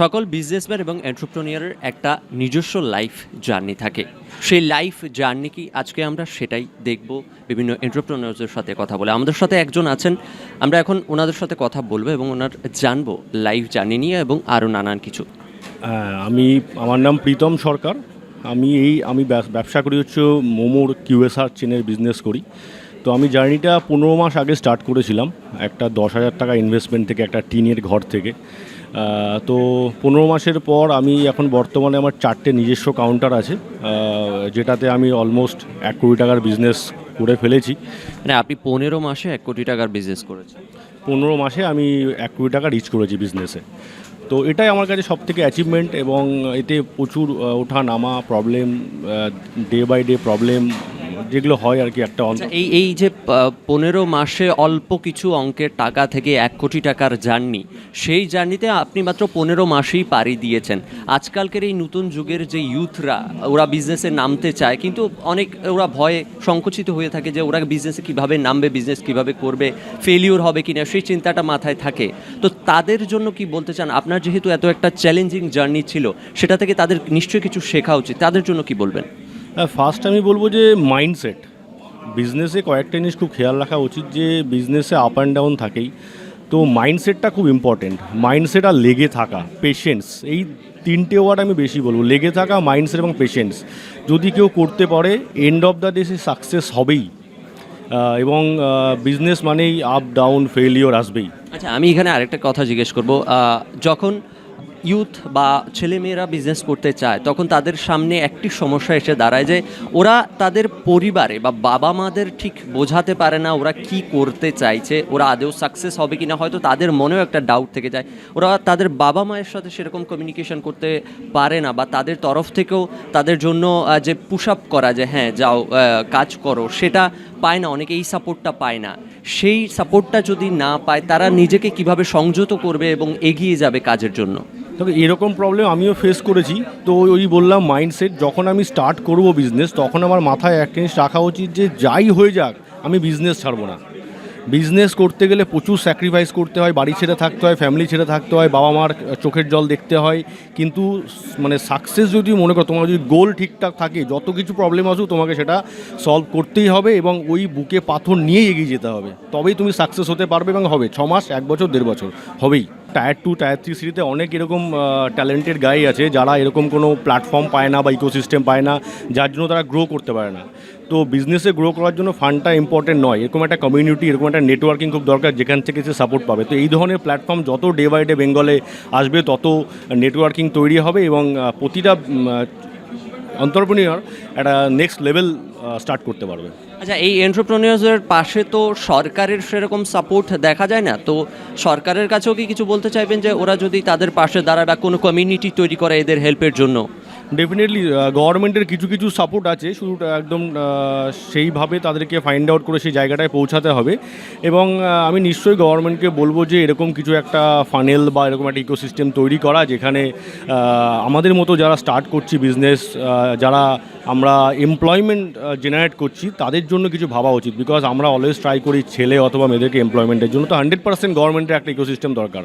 সকল বিজনেসম্যান এবং এন্টারপ্রেনিয়ারের একটা নিজস্ব লাইফ জার্নি থাকে। সেই লাইফ জার্নি কি আজকে আমরা সেটাই দেখব বিভিন্ন এন্টারপ্রেনিয়ার্সের সাথে কথা বলে। আমাদের সাথে একজন আছেন, আমরা এখন ওনাদের সাথে কথা বলব এবং ওনার জানব লাইফ জার্নি নিয়ে এবং আরও নানান কিছু। আমি, আমার নাম প্রীতম সরকার। আমি এই, আমি ব্যব- ব্যবসা করি হচ্ছে মোমোর কিউএসআর চেনের বিজনেস করি। তো আমি জার্নিটা পনেরো মাস আগে স্টার্ট করেছিলাম। একটা দশ হাজার টাকা ইনভেস্টমেন্ট থেকে একটা টিনের ঘর থেকে। তো পনেরো মাসের পর আমি এখন বর্তমানে আমার চারটে নিজস্ব কাউন্টার আছে যেটাতে আমি অলমোস্ট এক কোটি টাকার বিজনেস করে ফেলেছি। মানে আপনি পনেরো মাসে এক কোটি টাকার বিজনেস করেছেন। পনেরো মাসে আমি এক কোটি টাকা রিচ করেছি বিজনেসে তো এটাই আমার কাছে সব থেকে অ্যাচিভমেন্ট এবং এতে প্রচুর ওঠা নামা problem day by day problem যেগুলো হয় আর কি একটা আচ্ছা, এই এই যে পনেরো মাসে অল্প কিছু অঙ্কের টাকা থেকে এক কোটি টাকার জার্নি সেই জার্নিতে আপনি মাত্র পনেরো মাসেই পাড়ি দিয়েছেন। আজকালকের এই নতুন যুগের যে ইউথরা ওরা বিজনেসে নামতে চায় কিন্তু অনেক ওরা ভয়ে সংকুচিত হয়ে থাকে যে ওরা বিজনেসে কীভাবে নামবে বিজনেস কীভাবে করবে ফেলিওর হবে কিনা সেই চিন্তাটা মাথায় থাকে। তো তাদের জন্য কি বলতে চান? আপনার যেহেতু এত একটা চ্যালেঞ্জিং জার্নি ছিল সেটা থেকে তাদের নিশ্চয়ই কিছু শেখা উচিত। তাদের জন্য কি বলবেন? ফার্স্ট আমি বলব যে মাইন্ডসেট বিজনেসে কয়েকটা জিনিস খুব খেয়াল রাখা উচিত যে বিজনেসে আপ অ্যান্ড ডাউন থাকেই। তো মাইন্ডসেটটা খুব ইম্পর্টেন্ট মাইন্ডসেট আর লেগে থাকা পেশেন্স এই তিনটে ওয়ার্ড আমি বেশি বলব। লেগে থাকা মাইন্ডসেট এবং পেশেন্স যদি কেউ করতে পারে এন্ড অফ দ্য ডে সে সাকসেস হবেই। এবং বিজনেস মানেই আপ ডাউন ফেলিওর আসবেই। আচ্ছা আমি এখানে আরেকটা কথা জিজ্ঞেস করব। যখন ইউথ বা ছেলেমেয়েরা বিজনেস করতে চায়, তখন তাদের সামনে একটি সমস্যা এসে দাঁড়ায় যে ওরা তাদের পরিবারে বা বাবা মাদের ঠিক বোঝাতে পারে না ওরা কি করতে চাইছে, ওরা আদেও সাকসেস হবে কি না হয়তো তাদের মনেও একটা ডাউট থেকে যায়। ওরা তাদের বাবা মায়ের সাথে সেরকম কমিউনিকেশন করতে পারে না বা তাদের তরফ থেকেও তাদের জন্য যে পুশ আপ করা যে হ্যাঁ যাও কাজ করো, সেটা পায় না, অনেকে এই সাপোর্টটা পায় না। সেই সাপোর্টটা যদি না পায়, তারা নিজেকে কীভাবে সংযত করবে এবং এগিয়ে যাবে কাজের জন্য? তবে এরকম প্রবলেম আমিও ফেস করেছি। তো ওই বললাম মাইন্ডসেট যখন আমি স্টার্ট করব বিজনেস তখন আমার মাথায় একটা জিনিস রাখা উচিত যে যাই হয়ে যাক, আমি বিজনেস ছাড়বো না। বিজনেস করতে গেলে প্রচুর স্যাক্রিফাইস করতে হয়, বাড়ি ছেড়ে থাকতে হয় ফ্যামিলি ছেড়ে থাকতে হয় বাবা মার চোখের জল দেখতে হয়। কিন্তু মানে সাকসেস যদি মনে করো, তোমার যদি গোল ঠিকঠাক থাকে, যত কিছু প্রবলেম আসুক, তোমাকে সেটা সলভ করতেই হবে এবং ওই বুকে পাথর নিয়েই এগিয়ে যেতে হবে। তবেই তুমি সাকসেস হতে পারবে এবং হবে। ছ মাস, এক বছর, দেড় বছর, হবেই। টায়ার টু টায়ার থ্রি সিটিতে অনেক এরকম ট্যালেন্টেড গাই আছে যারা এরকম কোনো প্ল্যাটফর্ম পায় না বা ইকোসিস্টেম পায় না, যার জন্য তারা গ্রো করতে পারে না। তো বিজনেসে গ্রো করার জন্য ফান্ডটা ইম্পর্টেন্ট নয়। এরকম একটা কমিউনিটি এরকম একটা নেটওয়ার্কিং খুব দরকার যেখান থেকে সে সাপোর্ট পাবে। তো এই ধরনের প্ল্যাটফর্ম যত ডে বাই ডে বেঙ্গলে আসবে, তত নেটওয়ার্কিং তৈরি হবে এবং প্রতিটা অন্তর্প্রনিয়র একটা নেক্সট লেভেল স্টার্ট করতে পারবে। আচ্ছা এই এন্টারপ্রেনিয়র্সের পাশে তো সরকারের সেরকম সাপোর্ট দেখা যায় না। তো সরকারের কাছেও কি কিছু বলতে চাইবেন যে ওরা যদি তাদের পাশে দাঁড়ায় বা কোনো কমিউনিটি তৈরি করে এদের হেল্পের জন্য? ডেফিনেটলি গভর্নমেন্টের কিছু কিছু সাপোর্ট আছে। শুধু একদম সেইভাবে তাদেরকে ফাইন্ড আউট করে সেই জায়গাটায় পৌঁছাতে হবে। এবং আমি নিশ্চয়ই গভর্নমেন্টকে বলব যে, এরকম কিছু একটা ফানেল বা এরকম একটা ইকোসিস্টেম তৈরি করা, যেখানে আমাদের মতো যারা স্টার্ট করছি বিজনেস যারা আমরা এমপ্লয়মেন্ট জেনারেট করছি, তাদের জন্য কিছু ভাবা উচিত। বিকজ আমরা অলওয়েজ ট্রাই করি ছেলে অথবা মেয়েদেরকে এমপ্লয়মেন্টের জন্য। তো হান্ড্রেড পার্সেন্ট গভর্নমেন্টের একটা ইকোসিস্টেম দরকার।